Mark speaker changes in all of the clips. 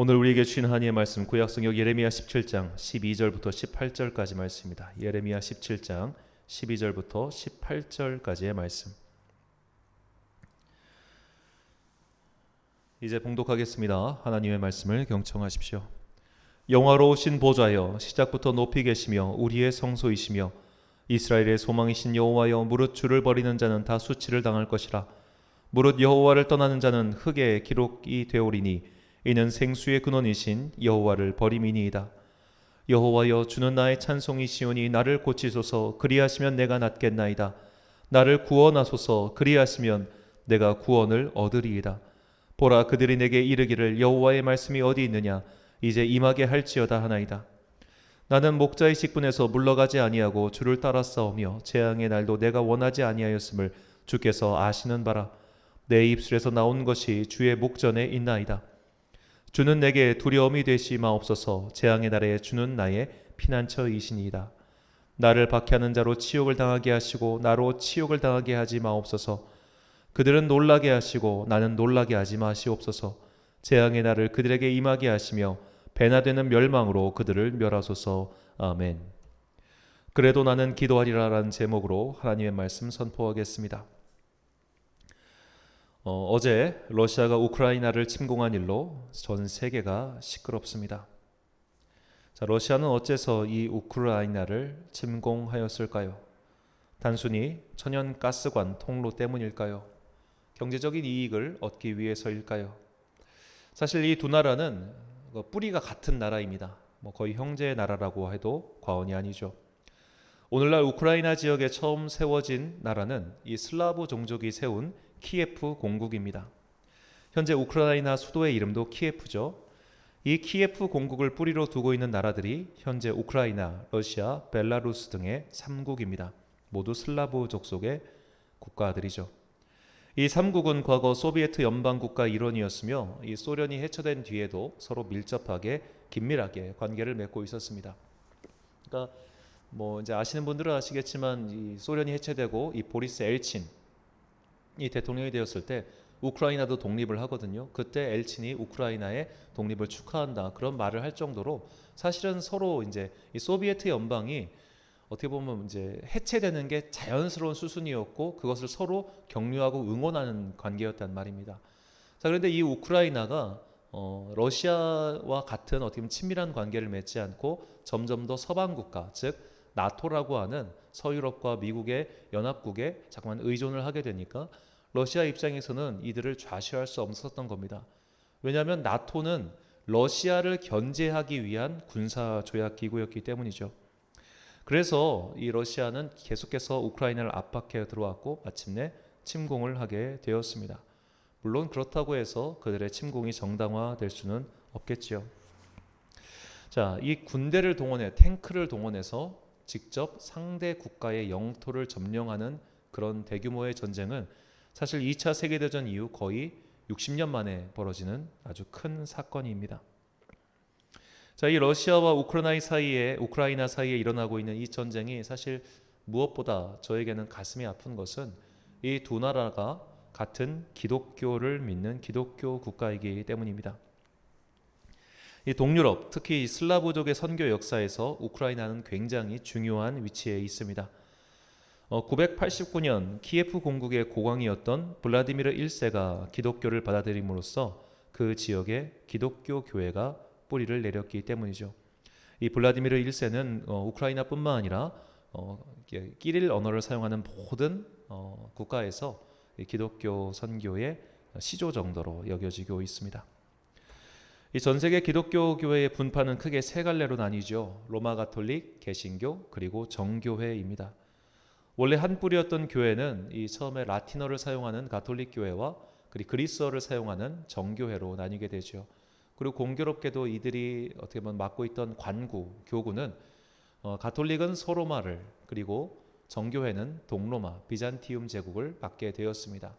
Speaker 1: 오늘 우리에게 주신 하나님의 말씀 구약성경 예레미야 17장 12절부터 18절까지 말씀입니다. 예레미야 17장 12절부터 18절까지의 말씀. 이제 봉독하겠습니다. 하나님의 말씀을 경청하십시오. 영화로우신 보좌여 시작부터 높이 계시며 우리의 성소이시며 이스라엘의 소망이신 여호와여 무릇 주를 버리는 자는 다 수치를 당할 것이라 무릇 여호와를 떠나는 자는 흙에 기록이 되오리니 이는 생수의 근원이신 여호와를 버림이니이다. 여호와여 주는 나의 찬송이시오니 나를 고치소서 그리하시면 내가 낫겠나이다. 나를 구원하소서 그리하시면 내가 구원을 얻으리이다. 보라 그들이 내게 이르기를 여호와의 말씀이 어디 있느냐? 이제 임하게 할지어다 하나이다. 나는 목자의 직분에서 물러가지 아니하고 주를 따라 싸우며 재앙의 날도 내가 원하지 아니하였음을 주께서 아시는 바라. 내 입술에서 나온 것이 주의 목전에 있나이다 주는 내게 두려움이 되시 마옵소서 재앙의 날에 주는 나의 피난처이시니이다 나를 박해하는 자로 치욕을 당하게 하시고 나로 치욕을 당하게 하지 마옵소서 그들은 놀라게 하시고 나는 놀라게 하지 마시옵소서 재앙의 날을 그들에게 임하게 하시며 배나 되는 멸망으로 그들을 멸하소서 아멘. 그래도 나는 기도하리라라는 제목으로 하나님의 말씀 선포하겠습니다. 어, 어제 러시아가 우크라이나를 침공한 일로 전 세계가 시끄럽습니다. 자, 러시아는 어째서 이 우크라이나를 침공하였을까요? 단순히 천연 가스관 통로 때문일까요? 경제적인 이익을 얻기 위해서일까요? 사실 이 두 나라는 그 뿌리가 같은 나라입니다. 뭐 거의 형제 나라라고 해도 과언이 아니죠. 오늘날 우크라이나 지역에 처음 세워진 나라는 이 슬라브 종족이 세운 키예프 공국입니다. 현재 우크라이나 수도의 이름도 키예프죠. 이 키예프 공국을 뿌리로 두고 있는 나라들이 현재 우크라이나, 러시아, 벨라루스 등의 3국입니다. 모두 슬라브 족 속의 국가들이죠. 이 3국은 과거 소비에트 연방 국가 일원이었으며 이 소련이 해체된 뒤에도 서로 밀접하게 긴밀하게 관계를 맺고 있었습니다. 그러니까 뭐 이제 아시는 분들은 아시겠지만 이 소련이 해체되고 이 보리스 엘친 이 대통령이 되었을 때 우크라이나도 독립을 하거든요. 그때 엘친이 우크라이나의 독립을 축하한다 그런 말을 할 정도로 사실은 서로 이제 이 소비에트 연방이 어떻게 보면 이제 해체되는 게 자연스러운 수순이었고 그것을 서로 격려하고 응원하는 관계였단 말입니다. 자 그런데 이 우크라이나가 어, 러시아와 같은 어떻게 보면 친밀한 관계를 맺지 않고 점점 더 서방 국가 즉 나토라고 하는 서유럽과 미국의 연합국에 자꾸만 의존을 하게 되니까 러시아 입장에서는 이들을 좌시할 수 없었던 겁니다. 왜냐하면 나토는 러시아를 견제하기 위한 군사 조약 기구였기 때문이죠. 그래서 이 러시아는 계속해서 우크라이나를 압박해 들어왔고 마침내 침공을 하게 되었습니다. 물론 그렇다고 해서 그들의 침공이 정당화될 수는 없겠지요. 자, 이 군대를 동원해 탱크를 동원해서 직접 상대 국가의 영토를 점령하는 그런 대규모의 전쟁은 사실 2차 세계대전 이후 거의 60년 만에 벌어지는 아주 큰 사건입니다. 자, 이 러시아와 우크라이나 사이에 우크라이나 사이에 일어나고 있는 이 전쟁이 사실 무엇보다 저에게는 가슴이 아픈 것은 이 두 나라가 같은 기독교를 믿는 기독교 국가이기 때문입니다. 이 동유럽, 특히 슬라브족의 선교 역사에서 우크라이나는 굉장히 중요한 위치에 있습니다. 어, 989년 키예프 공국의 고광이었던 블라디미르 1세가 기독교를 받아들임으로써 그 지역에 기독교 교회가 뿌리를 내렸기 때문이죠. 이 블라디미르 1세는 어, 우크라이나뿐만 아니라 어, 끼릴 언어를 사용하는 모든 어, 국가에서 기독교 선교의 시조 정도로 여겨지고 있습니다. 이 전 세계 기독교 교회의 분파는 크게 세 갈래로 나뉘죠. 로마 가톨릭, 개신교, 그리고 정교회입니다. 원래 한 뿌리였던 교회는 이 처음에 라틴어를 사용하는 가톨릭 교회와 그리고 그리스어를 사용하는 정교회로 나뉘게 되죠. 그리고 공교롭게도 이들이 어떻게 보면 맡고 있던 관구 교구는 어, 가톨릭은 소로마를 그리고 정교회는 동로마 비잔티움 제국을 맡게 되었습니다.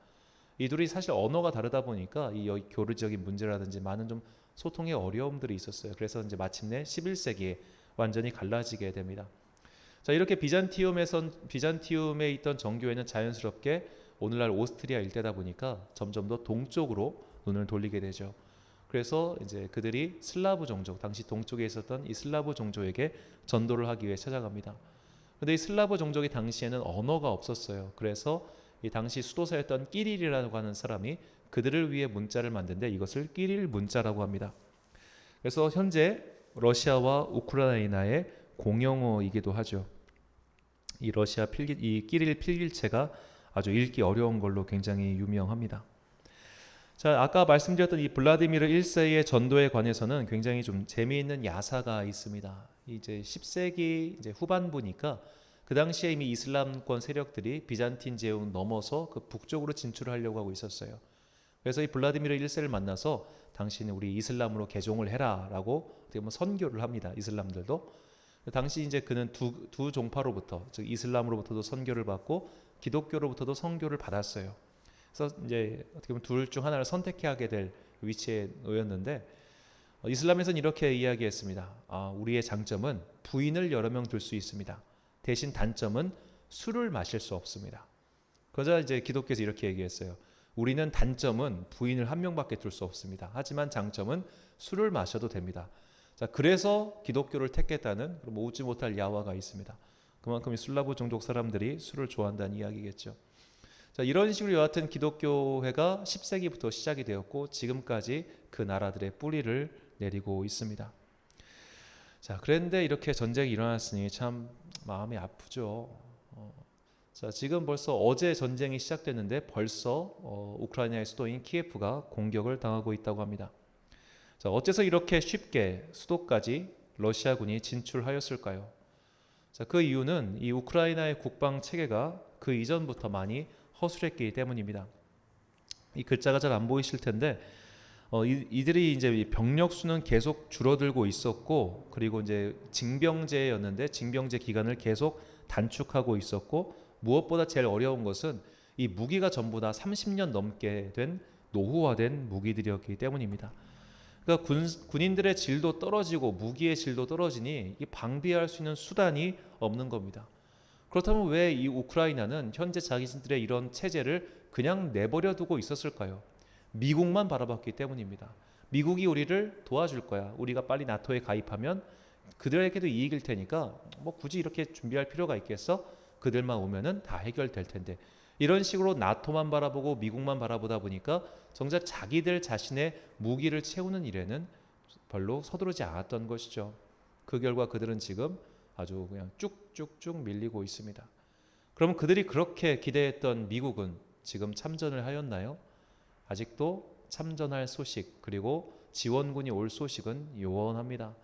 Speaker 1: 이 둘이 사실 언어가 다르다 보니까 이 교류적인 문제라든지 많은 좀 소통의 어려움들이 있었어요. 그래서 이제 마침내 11세기에 완전히 갈라지게 됩니다. 자 이렇게 비잔티움에선 비잔티움에 있던 정교회는 자연스럽게 오늘날 오스트리아 일대다 보니까 점점 더 동쪽으로 눈을 돌리게 되죠. 그래서 이제 그들이 슬라브 종족, 당시 동쪽에 있었던 이 슬라브 종족에게 전도를 하기 위해 찾아갑니다. 근데 이 슬라브 종족이 당시에는 언어가 없었어요. 그래서 이 당시 수도사였던 끼릴이라고 하는 사람이 그들을 위해 문자를 만든데 이것을 끼릴 문자라고 합니다. 그래서 현재 러시아와 우크라이나의 공용어이기도 하죠. 이 러시아 필기 이 끼릴 필기체가 아주 읽기 어려운 걸로 굉장히 유명합니다. 자, 아까 말씀드렸던 이 블라디미르 1세의 전도에 관해서는 굉장히 좀 재미있는 야사가 있습니다. 이제 10세기 이제 후반부니까 그 당시에 이미 이슬람권 세력들이 비잔틴 제국 넘어서 그 북쪽으로 진출하려고 하고 있었어요. 그래서 이 블라디미르 1세를 만나서 당신은 우리 이슬람으로 개종을 해라라고 어떻게 보면 선교를 합니다. 이슬람들도 당시 이제 그는 두, 두 종파로부터 즉 이슬람으로부터도 선교를 받고 기독교로부터도 선교를 받았어요. 그래서 이제 어떻게 보면 둘 중 하나를 선택해야 하게 될 위치에 놓였는데 어, 이슬람에서는 이렇게 이야기했습니다. 아, 우리의 장점은 부인을 여러 명 둘 수 있습니다. 대신 단점은 술을 마실 수 없습니다. 그러자 이제 기독교에서 이렇게 얘기했어요. 우리는 단점은 부인을 한 명밖에 둘 수 없습니다. 하지만 장점은 술을 마셔도 됩니다. 자, 그래서 기독교를 택했다는 뭐 웃지 못할 야화가 있습니다. 그만큼 이 슬라브 종족 사람들이 술을 좋아한다는 이야기겠죠. 자, 이런 식으로 여하튼 기독교회가 10세기부터 시작이 되었고 지금까지 그 나라들의 뿌리를 내리고 있습니다. 자, 그런데 이렇게 전쟁이 일어났으니 참 마음이 아프죠. 어, 자, 지금 벌써 어제 전쟁이 시작됐는데 벌써 어, 우크라이나의 수도인 키예프가 공격을 당하고 있다고 합니다. 자, 어째서 이렇게 쉽게 수도까지 러시아군이 진출하였을까요? 자, 그 이유는 이 우크라이나의 국방 체계가 그 이전부터 많이 허술했기 때문입니다. 이 글자가 잘 안 보이실 텐데 어, 이, 들이 이제 병력 수는 계속 줄어들고 있었고 그리고 이제 징병제였는데 징병제 기간을 계속 단축하고 있었고 무엇보다 제일 어려운 것은 이 무기가 전부 다 30년 넘게 된 노후화된 무기들이었기 때문입니다. 그러니까 군, 군인들의 질도 떨어지고 무기의 질도 떨어지니 이 방비할 수 있는 수단이 없는 겁니다. 그렇다면 왜 이 우크라이나는 현재 자기들의 이런 체제를 그냥 내버려 두고 있었을까요? 미국만 바라봤기 때문입니다. 미국이 우리를 도와줄 거야. 우리가 빨리 나토에 가입하면 그들에게도 이익일 테니까 뭐 굳이 이렇게 준비할 필요가 있겠어? 그들만 오면은 다 해결될 텐데. 이런 식으로 나토만 바라보고 미국만 바라보다 보니까 정작 자기들 자신의 무기를 채우는 일에는 별로 서두르지 않았던 것이죠. 그 결과 그들은 지금 아주 그냥 쭉쭉쭉 밀리고 있습니다. 그럼 그들이 그렇게 기대했던 미국은 지금 참전을 하였나요? 아직도 참전할 소식 그리고 지원군이 올 소식은 요원합니다.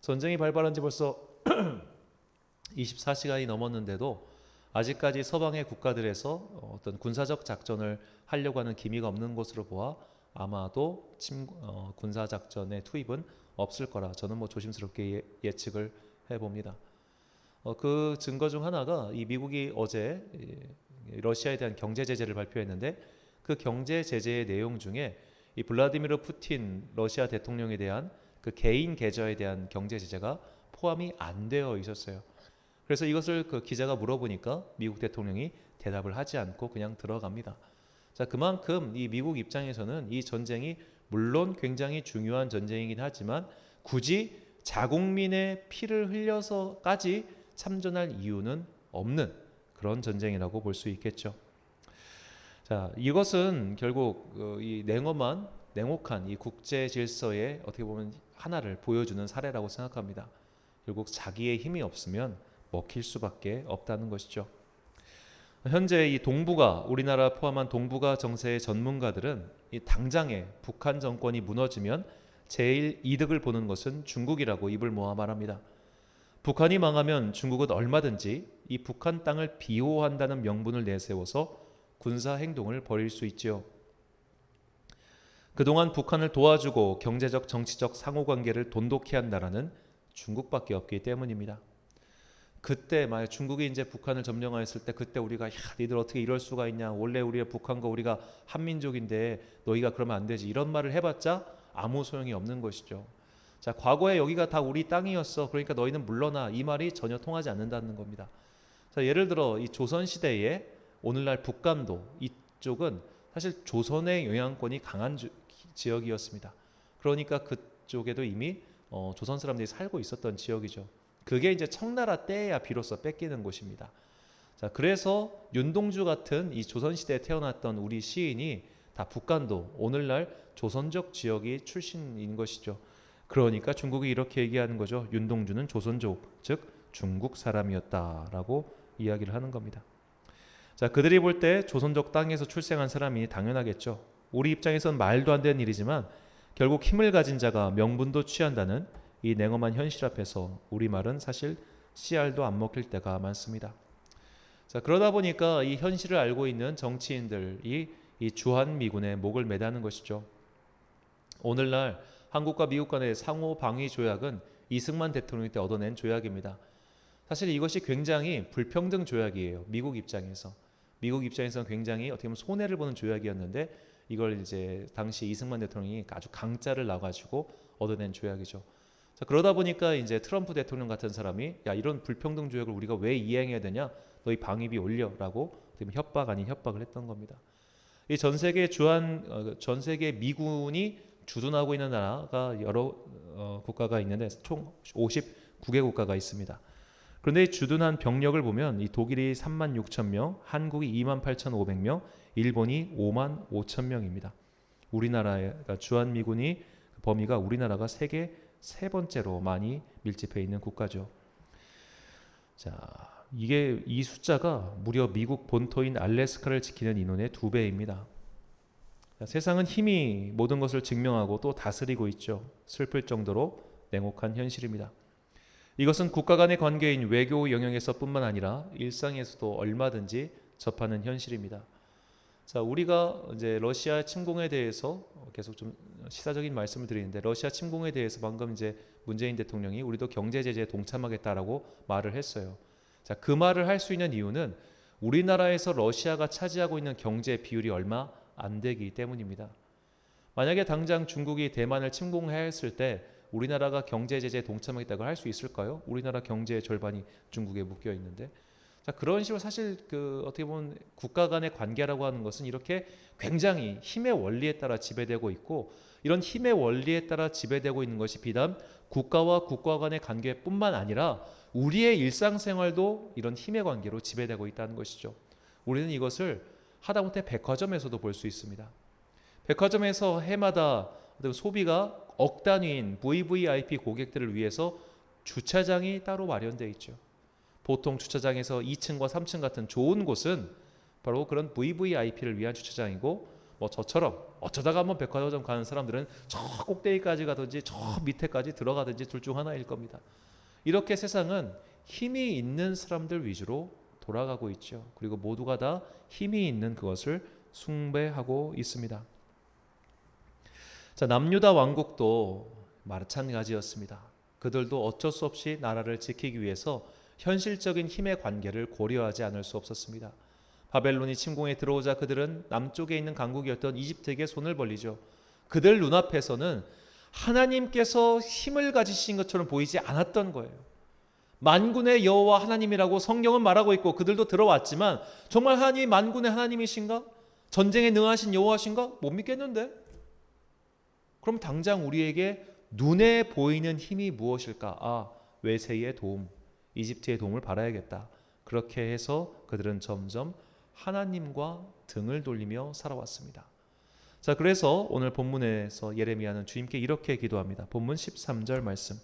Speaker 1: 전쟁이 발발한 지 벌써 24시간이 넘었는데도 아직까지 서방의 국가들에서 어떤 군사적 작전을 하려고 하는 기미가 없는 것으로 보아 아마도 침, 어, 군사 작전의 투입은 없을 거라 저는 뭐 조심스럽게 예, 측을 해봅니다. 어, 그 증거 중 하나가 이 미국이 어제 러시아에 대한 경제 제재를 발표했는데 그 경제 제재의 내용 중에 이 블라디미르 푸틴 러시아 대통령에 대한 그 개인 계좌에 대한 경제 제재가 포함이 안 되어 있었어요. 그래서 이것을 그 기자가 물어보니까 미국 대통령이 대답을 하지 않고 그냥 들어갑니다. 자, 그만큼 이 미국 입장에서는 이 전쟁이 물론 굉장히 중요한 전쟁이긴 하지만 굳이 자국민의 피를 흘려서까지 참전할 이유는 없는 그런 전쟁이라고 볼 수 있겠죠. 자, 이것은 결국 어, 이 냉엄한 냉혹한 이 국제 질서의 어떻게 보면 하나를 보여주는 사례라고 생각합니다. 결국 자기의 힘이 없으면 먹힐 수밖에 없다는 것이죠. 현재 이 동북아 우리나라 포함한 동북아 정세의 전문가들은 이 당장에 북한 정권이 무너지면 제일 이득을 보는 것은 중국이라고 입을 모아 말합니다. 북한이 망하면 중국은 얼마든지 이 북한 땅을 비호한다는 명분을 내세워서 군사 행동을 벌일 수 있지요. 그동안 북한을 도와주고 경제적 정치적 상호 관계를 돈독히 한 나라는 중국밖에 없기 때문입니다. 그때 만약 중국이 이제 북한을 점령하였을 때 그때 우리가 야 니들 어떻게 이럴 수가 있냐 원래 우리의 북한과 우리가 한민족인데 너희가 그러면 안 되지 이런 말을 해봤자 아무 소용이 없는 것이죠. 자 과거에 여기가 다 우리 땅이었어 그러니까 너희는 물러나 이 말이 전혀 통하지 않는다는 겁니다. 자 예를 들어 이 조선 시대에 오늘날 북간도 이쪽은 사실 조선의 영향권이 강한 주, 지역이었습니다. 그러니까 그쪽에도 이미 어, 조선 사람들이 살고 있었던 지역이죠. 그게 이제 청나라 때야 비로소 뺏기는 곳입니다. 자, 그래서 윤동주 같은 이 조선 시대에 태어났던 우리 시인이 다 북간도 오늘날 조선족 지역이 출신인 것이죠. 그러니까 중국이 이렇게 얘기하는 거죠. 윤동주는 조선족, 즉 중국 사람이었다라고 이야기를 하는 겁니다. 자, 그들이 볼 때 조선족 땅에서 출생한 사람이 당연하겠죠. 우리 입장에선 말도 안 되는 일이지만 결국 힘을 가진 자가 명분도 취한다는 이 냉엄한 현실 앞에서 우리 말은 사실 씨알도 안 먹힐 때가 많습니다. 자, 그러다 보니까 이 현실을 알고 있는 정치인들이 이 주한 미군의 목을 매다는 것이죠. 오늘날 한국과 미국 간의 상호 방위 조약은 이승만 대통령 때 얻어낸 조약입니다. 사실 이것이 굉장히 불평등 조약이에요. 미국 입장에서. 미국 입장에서는 굉장히 어떻게 보면 손해를 보는 조약이었는데 이걸 이제 당시 이승만 대통령이 아주 강짜를 놔가지고 얻어낸 조약이죠. 자, 그러다 보니까 이제 트럼프 대통령 같은 사람이 야 이런 불평등 조약을 우리가 왜 이행해야 되냐? 너희 방위비 올려라고 협박 아닌 협박을 했던 겁니다. 이 전 세계 주한 어, 전 세계 미군이 주둔하고 있는 나라가 여러 어, 국가가 있는데 총 59개 국가가 있습니다. 그런데 이 주둔한 병력을 보면 이 독일이 3만 6천 명, 한국이 2만 8천 500명, 일본이 5만 5천 명입니다. 우리나라의 그러니까 주한 미군이 범위가 우리나라가 세계 세 번째로 많이 밀집해 있는 국가죠. 자, 이게 이 숫자가 무려 미국 본토인 알래스카를 지키는 인원의 두 배입니다. 자, 세상은 힘이 모든 것을 증명하고 또 다스리고 있죠. 슬플 정도로 냉혹한 현실입니다. 이것은 국가 간의 관계인 외교 영역에서뿐만 아니라 일상에서도 얼마든지 접하는 현실입니다. 자, 우리가 이제 러시아 침공에 대해서 계속 좀 시사적인 말씀을 드리는데 러시아 침공에 대해서 방금 이제 문재인 대통령이 우리도 경제 제재에 동참하겠다라고 말을 했어요. 자, 그 말을 할 수 있는 이유는 우리나라에서 러시아가 차지하고 있는 경제 비율이 얼마 안 되기 때문입니다. 만약에 당장 중국이 대만을 침공해야 했을 때 우리나라가 경제 제재에 동참하겠다고 할 수 있을까요? 우리나라 경제의 절반이 중국에 묶여 있는데 자 그런 식으로 사실 그 어떻게 보면 국가 간의 관계라고 하는 것은 이렇게 굉장히 힘의 원리에 따라 지배되고 있고 이런 힘의 원리에 따라 지배되고 있는 것이 비단 국가와 국가 간의 관계뿐만 아니라 우리의 일상생활도 이런 힘의 관계로 지배되고 있다는 것이죠. 우리는 이것을 하다못해 백화점에서도 볼 수 있습니다. 백화점에서 해마다 소비가 억 단위인 VVIP 고객들을 위해서 주차장이 따로 마련되어 있죠. 보통 주차장에서 2층과 3층 같은 좋은 곳은 바로 그런 VVIP를 위한 주차장이고 뭐 저처럼 어쩌다가 한번 백화점 가는 사람들은 저 꼭대기까지 가든지 저 밑에까지 들어가든지 둘 중 하나일 겁니다. 이렇게 세상은 힘이 있는 사람들 위주로 돌아가고 있죠. 그리고 모두가 다 힘이 있는 그것을 숭배하고 있습니다. 자, 남유다 왕국도 마찬가지였습니다. 그들도 어쩔 수 없이 나라를 지키기 위해서 현실적인 힘의 관계를 고려하지 않을 수 없었습니다. 바벨론이 침공에 들어오자 그들은 남쪽에 있는 강국이었던 이집트에게 손을 벌리죠. 그들 눈앞에서는 하나님께서 힘을 가지신 것처럼 보이지 않았던 거예요. 만군의 여호와 하나님이라고 성경은 말하고 있고 그들도 들어왔지만 정말 하나님이 만군의 하나님이신가? 전쟁에 능하신 여호와신가? 못 믿겠는데. 그럼 당장 우리에게 눈에 보이는 힘이 무엇일까? 아, 외세의 도움, 이집트의 도움을 받아야겠다. 그렇게 해서 그들은 점점 하나님과 등을 돌리며 살아왔습니다. 자, 그래서 오늘 본문에서 예레미야는 주님께 이렇게 기도합니다. 본문 13절 말씀.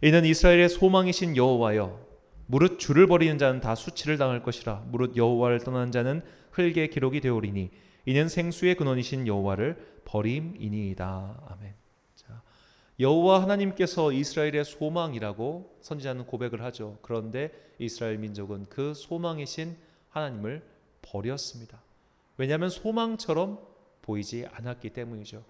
Speaker 1: 이는 이스라엘의 소망이신 여호와여 무릇 주를 버리는 자는 다 수치를 당할 것이라 무릇 여호와를 떠난 자는 흙의 기록이 되오리니 이는 생수의 근원이신 여호와를 버림이니이다. 아멘. 자, 여호와 하나님께서 이스라엘의 소망이라고 선지자는 고백을 하죠. 그런데 이스라엘 민족은 그 소망이신 하나님을 버렸습니다. 왜냐하면 소망처럼 보이지 않았기 때문이죠.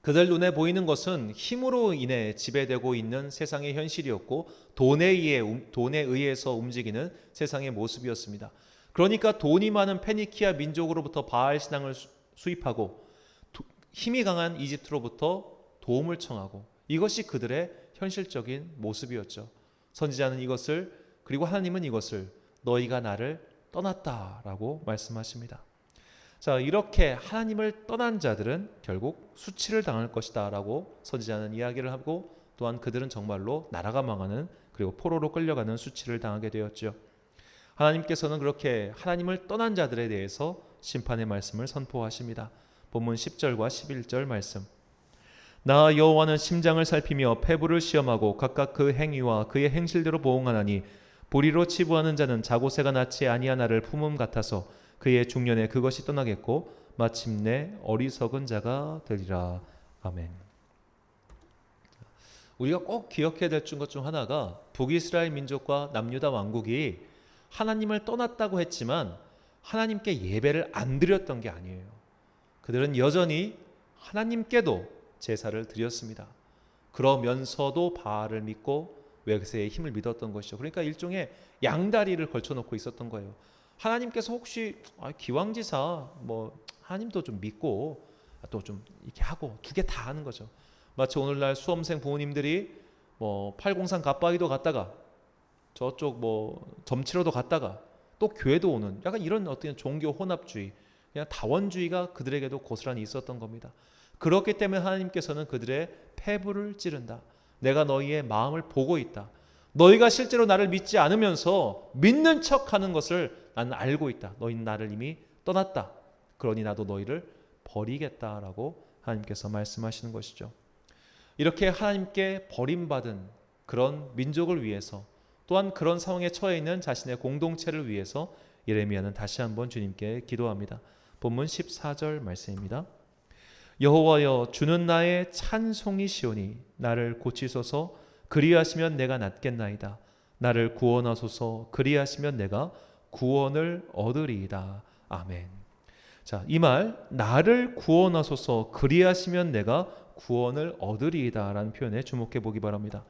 Speaker 1: 그들 눈에 보이는 것은 힘으로 인해 지배되고 있는 세상의 현실이었고 돈에 의해 돈에 의해서 움직이는 세상의 모습이었습니다. 그러니까 돈이 많은 페니키아 민족으로부터 바알 신앙을 수입하고 힘이 강한 이집트로부터 도움을 청하고 이것이 그들의 현실적인 모습이었죠. 선지자는 이것을 그리고 하나님은 이것을 너희가 나를 떠났다라고 말씀하십니다. 자, 이렇게 하나님을 떠난 자들은 결국 수치를 당할 것이다라고 선지자는 이야기를 하고 또한 그들은 정말로 나라가 망하는 그리고 포로로 끌려가는 수치를 당하게 되었죠. 하나님께서는 그렇게 하나님을 떠난 자들에 대해서 심판의 말씀을 선포하십니다. 본문 10절과 11절 말씀. 나 여호와는 심장을 살피며 폐부를 시험하고 각각 그 행위와 그의 행실대로 보응하나니 불의로 치부하는 자는 자고새가 낫지 아니한 나를 품음 같아서 그의 중년에 그것이 떠나겠고 마침내 어리석은 자가 되리라. 아멘. 우리가 꼭 기억해야 될 것 중 하나가 북이스라엘 민족과 남유다 왕국이 하나님을 떠났다고 했지만 하나님께 예배를 안 드렸던 게 아니에요. 그들은 여전히 하나님께도 제사를 드렸습니다. 그러면서도 바알을 믿고 외세의 힘을 믿었던 것이죠. 그러니까 일종의 양다리를 걸쳐놓고 있었던 거예요. 하나님께서 혹시 아, 기왕지사 뭐 하나님도 좀 믿고 또 좀 이렇게 하고 두 개 다 하는 거죠. 마치 오늘날 수험생 부모님들이 뭐 팔공산 갑바위도 갔다가 저쪽 뭐 점치러도 갔다가 또 교회도 오는 약간 이런 어떤 종교 혼합주의 그냥 다원주의가 그들에게도 고스란히 있었던 겁니다. 그렇기 때문에 하나님께서는 그들의 폐부를 찌른다. 내가 너희의 마음을 보고 있다. 너희가 실제로 나를 믿지 않으면서 믿는 척 하는 것을 나는 알고 있다. 너희는 나를 이미 떠났다. 그러니 나도 너희를 버리겠다라고 하나님께서 말씀하시는 것이죠. 이렇게 하나님께 버림받은 그런 민족을 위해서 또한 그런 상황에 처해 있는 자신의 공동체를 위해서 예레미야는 다시 한번 주님께 기도합니다. 본문 14절 말씀입니다. 여호와여 주는 나의 찬송이시오니 나를 고치소서 그리하시면 내가 낫겠나이다. 나를 구원하소서 그리하시면 내가 구원을 얻으리이다. 아멘. 자, 이 말 나를 구원하소서 그리하시면 내가 구원을 얻으리이다라는 표현에 주목해 보기 바랍니다.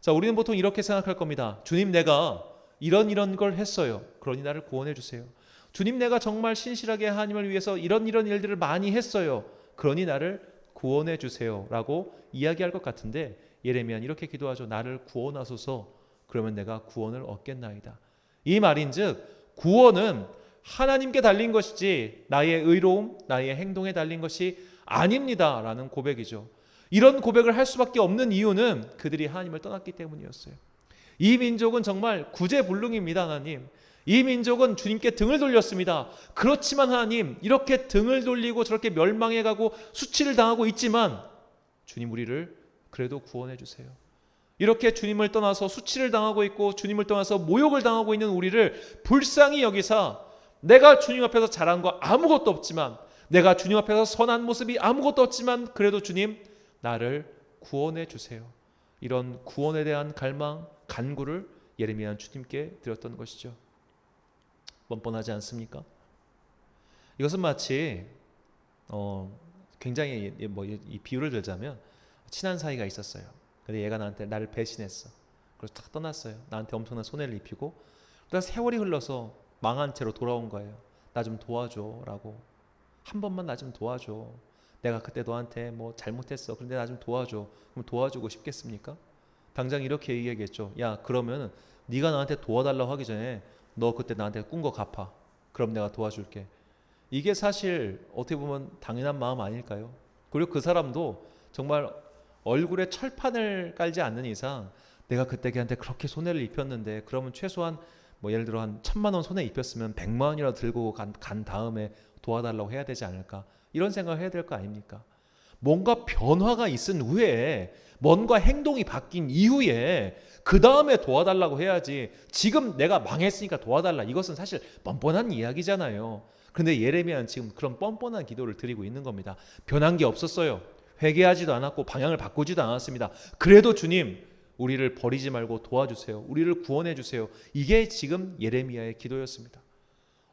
Speaker 1: 자, 우리는 보통 이렇게 생각할 겁니다. 주님 내가 이런 이런 걸 했어요. 그러니 나를 구원해 주세요. 주님 내가 정말 신실하게 하나님을 위해서 이런 이런 일들을 많이 했어요. 그러니 나를 구원해 주세요라고 이야기할 것 같은데 예레미야는 이렇게 기도하죠. 나를 구원하소서. 그러면 내가 구원을 얻겠나이다. 이 말인즉 구원은 하나님께 달린 것이지 나의 의로움, 나의 행동에 달린 것이 아닙니다라는 고백이죠. 이런 고백을 할 수밖에 없는 이유는 그들이 하나님을 떠났기 때문이었어요. 이 민족은 정말 구제불능입니다, 하나님. 이 민족은 주님께 등을 돌렸습니다. 그렇지만 하나님, 이렇게 등을 돌리고 저렇게 멸망해 가고 수치를 당하고 있지만 주님 우리를 그래도 구원해 주세요. 이렇게 주님을 떠나서 수치를 당하고 있고 주님을 떠나서 모욕을 당하고 있는 우리를 불쌍히 여기사 내가 주님 앞에서 잘한 거 아무것도 없지만 내가 주님 앞에서 선한 모습이 아무것도 없지만 그래도 주님 나를 구원해 주세요. 이런 구원에 대한 갈망, 간구를 예레미야는 주님께 드렸던 것이죠. 뻔뻔하지 않습니까? 이것은 마치 어, 굉장히 뭐이 비유를 들자면 친한 사이가 있었어요. 근데 얘가 나한테 나를 배신했어. 그래서 탁 떠났어요. 나한테 엄청난 손해를 입히고 그다 세월이 흘러서 망한 채로 돌아온 거예요. 나 좀 도와줘라고 한 번만 나 좀 도와줘. 내가 그때 너한테 뭐 잘못했어. 그런데 나 좀 도와줘. 그럼 도와주고 싶겠습니까? 당장 이렇게 얘기하겠죠. 야 그러면 네가 나한테 도와달라고 하기 전에 너 그때 나한테 꾼 거 갚아. 그럼 내가 도와줄게. 이게 사실 어떻게 보면 당연한 마음 아닐까요? 그리고 그 사람도 정말 얼굴에 철판을 깔지 않는 이상 내가 그때 걔한테 그렇게 손해를 입혔는데 그러면 최소한 뭐 예를 들어 한 천만 원 손해 입혔으면 백만 원이라도 들고 간, 간 다음에 도와달라고 해야 되지 않을까 이런 생각을 해야 될 거 아닙니까? 뭔가 변화가 있은 후에 뭔가 행동이 바뀐 이후에 그 다음에 도와달라고 해야지 지금 내가 망했으니까 도와달라 이것은 사실 뻔뻔한 이야기잖아요. 그런데 예레미야는 지금 그런 뻔뻔한 기도를 드리고 있는 겁니다. 변한 게 없었어요. 회개하지도 않았고 방향을 바꾸지도 않았습니다. 그래도 주님 우리를 버리지 말고 도와주세요. 우리를 구원해 주세요. 이게 지금 예레미야의 기도였습니다.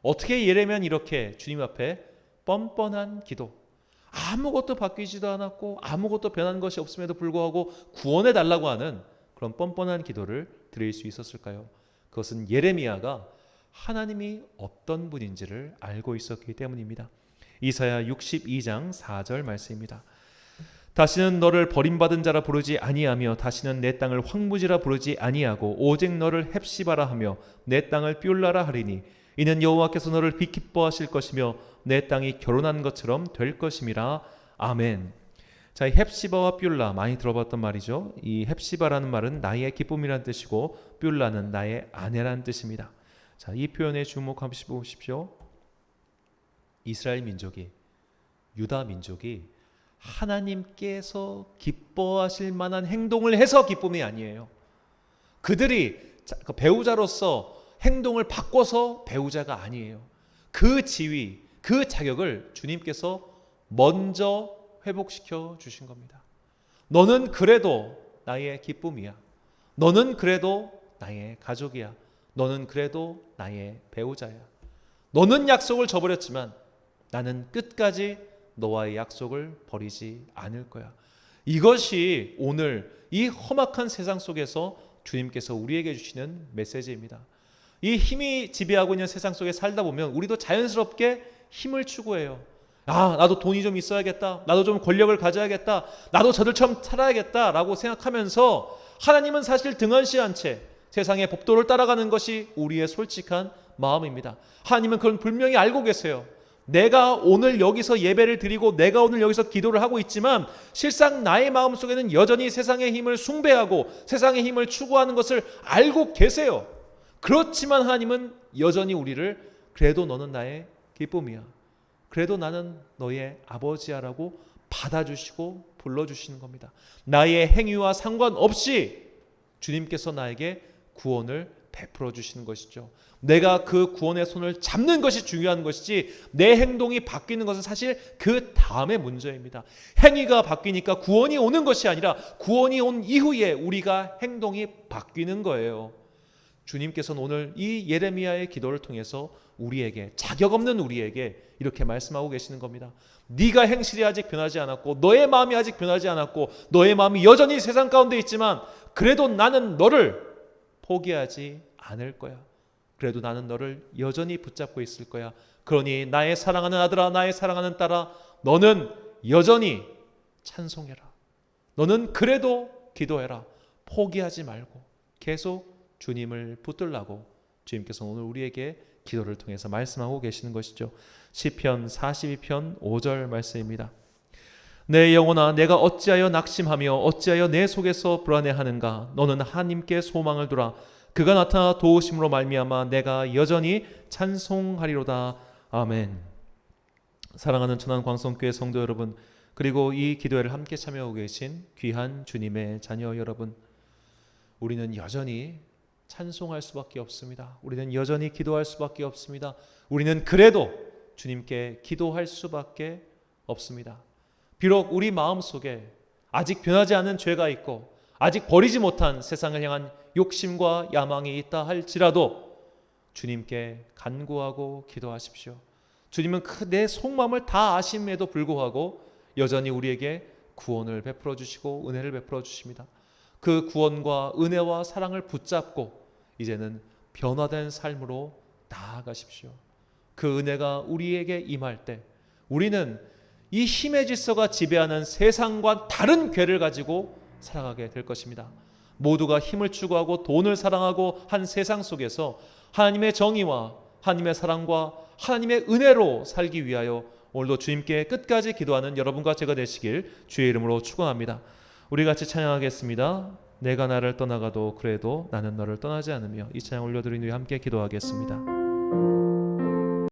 Speaker 1: 어떻게 예레미야는 이렇게 주님 앞에 뻔뻔한 기도 아무것도 바뀌지도 않았고 아무것도 변한 것이 없음에도 불구하고 구원해 달라고 하는 그런 뻔뻔한 기도를 드릴 수 있었을까요? 그것은 예레미야가 하나님이 어떤 분인지를 알고 있었기 때문입니다. 이사야 62장 4절 말씀입니다. 다시는 너를 버림받은 자라 부르지 아니하며 다시는 내 땅을 황무지라 부르지 아니하고 오직 너를 헵시바라 하며 내 땅을 뷸라라 하리니 이는 여호와께서 너를 비기뻐하실 것이며 내 땅이 결혼한 것처럼 될 것임이라 아멘. 자, 이 헵시바와 뷸라 많이 들어봤던 말이죠. 이 헵시바라는 말은 나의 기쁨이란 뜻이고 뷸라는 나의 아내란 뜻입니다. 자, 이 표현에 주목하시 보십시오. 이스라엘 민족이 유다 민족이 하나님께서 기뻐하실 만한 행동을 해서 기쁨이 아니에요. 그들이 자- 그 배우자로서 행동을 바꿔서 배우자가 아니에요. 그 지위, 그 자격을 주님께서 먼저 회복시켜 주신 겁니다. 너는 그래도 나의 기쁨이야. 너는 그래도 나의 가족이야. 너는 그래도 나의 배우자야. 너는 약속을 저버렸지만 나는 끝까지 너와의 약속을 버리지 않을 거야. 이것이 오늘 이 험악한 세상 속에서 주님께서 우리에게 주시는 메시지입니다. 이 힘이 지배하고 있는 세상 속에 살다 보면 우리도 자연스럽게 힘을 추구해요. 아, 나도 돈이 좀 있어야겠다. 나도 좀 권력을 가져야겠다. 나도 저들처럼 살아야겠다 라고 생각하면서 하나님은 사실 등한시한 채 세상의 법도를 따라가는 것이 우리의 솔직한 마음입니다. 하나님은 그건 분명히 알고 계세요. 내가 오늘 여기서 예배를 드리고 내가 오늘 여기서 기도를 하고 있지만 실상 나의 마음 속에는 여전히 세상의 힘을 숭배하고 세상의 힘을 추구하는 것을 알고 계세요. 그렇지만 하나님은 여전히 우리를 그래도 너는 나의 기쁨이야. 그래도 나는 너의 아버지야라고 받아주시고 불러주시는 겁니다. 나의 행위와 상관없이 주님께서 나에게 구원을 베풀어 주시는 것이죠. 내가 그 구원의 손을 잡는 것이 중요한 것이지 내 행동이 바뀌는 것은 사실 그 다음의 문제입니다. 행위가 바뀌니까 구원이 오는 것이 아니라 구원이 온 이후에 우리가 행동이 바뀌는 거예요. 주님께서는 오늘 이 예레미야의 기도를 통해서 우리에게 자격 없는 우리에게 이렇게 말씀하고 계시는 겁니다. 네가 행실이 아직 변하지 않았고 너의 마음이 아직 변하지 않았고 너의 마음이 여전히 세상 가운데 있지만 그래도 나는 너를 포기하지 않을 거야. 그래도 나는 너를 여전히 붙잡고 있을 거야. 그러니 나의 사랑하는 아들아 나의 사랑하는 딸아 너는 여전히 찬송해라. 너는 그래도 기도해라. 포기하지 말고 계속 주님을 붙들라고 주님께서 오늘 우리에게 기도를 통해서 말씀하고 계시는 것이죠. 시편 42편 5절 말씀입니다. 내 영혼아 내가 어찌하여 낙심하며 어찌하여 내 속에서 불안해하는가 너는 하나님께 소망을 두라 그가 나타나 도우심으로 말미암아 내가 여전히 찬송하리로다 아멘 사랑하는 천안 광성교회 성도 여러분 그리고 이 기도회를 함께 참여하고 계신 귀한 주님의 자녀 여러분 우리는 여전히 찬송할 수밖에 없습니다. 우리는 여전히 기도할 수밖에 없습니다. 우리는 그래도 주님께 기도할 수밖에 없습니다. 비록 우리 마음 속에 아직 변하지 않은 죄가 있고 아직 버리지 못한 세상을 향한 욕심과 야망이 있다 할지라도 주님께 간구하고 기도하십시오. 주님은 그 내 속마음을 다 아심에도 불구하고 여전히 우리에게 구원을 베풀어 주시고 은혜를 베풀어 주십니다. 그 구원과 은혜와 사랑을 붙잡고 이제는 변화된 삶으로 나아가십시오. 그 은혜가 우리에게 임할 때 우리는 이 힘의 질서가 지배하는 세상과 다른 괴를 가지고 살아가게 될 것입니다. 모두가 힘을 추구하고 돈을 사랑하고 한 세상 속에서 하나님의 정의와 하나님의 사랑과 하나님의 은혜로 살기 위하여 오늘도 주님께 끝까지 기도하는 여러분과 제가 되시길 주의 이름으로 축원합니다. 우리 같이 찬양하겠습니다. 내가 나를 떠나가도 그래도 나는 너를 떠나지 않으며 이 찬양 올려드린 후에 함께 기도하겠습니다.